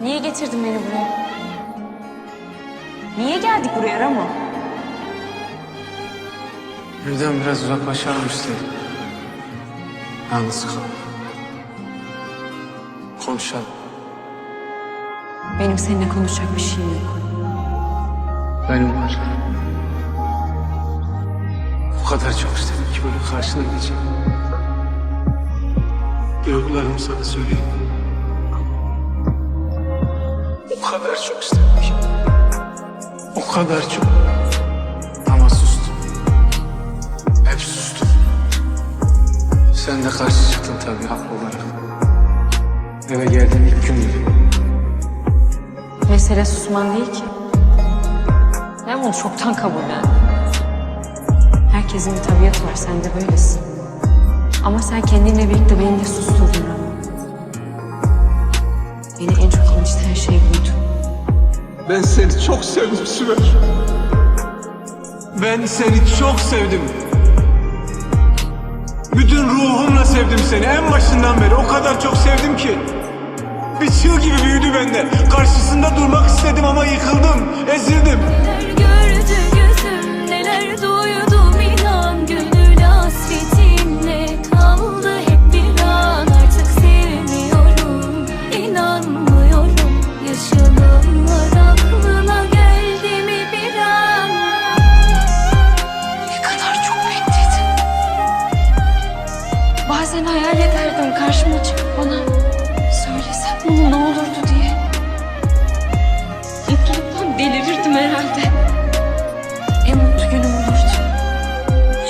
Niye getirdin beni buraya? Niye geldik buraya Ramo? Birden biraz uzaklaşalım istedim. Yalnız kal. Konuşalım. Benim seninle konuşacak bir şeyim yok. Benim var. O kadar çok istedim ki böyle karşına geçeyim. Duygularımı sana söyleyeyim. O kadar çok istedim. O kadar çok. Ama sustum. Hep sustum. Sen de karşı çıktın tabii haklı olarak. Eve geldiğim ilk gün gibi. Mesele susman değil ki. Ben bunu çoktan kabullendim. Herkesin bir tabiatı var, sen de böylesin. Ama sen kendinle birlikte beni de susturdun. Beni en çok inciten şey. Ben seni çok sevdim Sümer. Ben seni çok sevdim. Bütün ruhumla sevdim seni en başından beri. O kadar çok sevdim ki. Bir çığ gibi büyüdü bende. Karşısında durmak istedim ama yıkıldım, ezildim. Bazen hayal ederdim karşıma çıkıp bana söylesem bunu ne olurdu diye. Mutluluktan delirirdim herhalde. En mutlu günüm olurdu.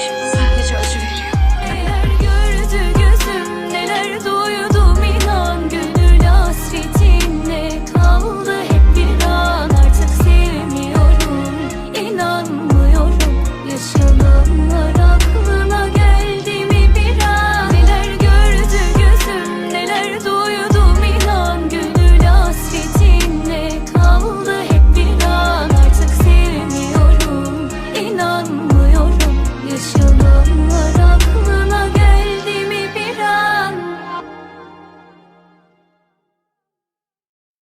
Şimdi sadece acı veriyor. Neler gördü gözüm, neler duydum inan gönül hasretinle kaldı hep bir an artık sevmiyorum, inanmıyorum yaşananlara. you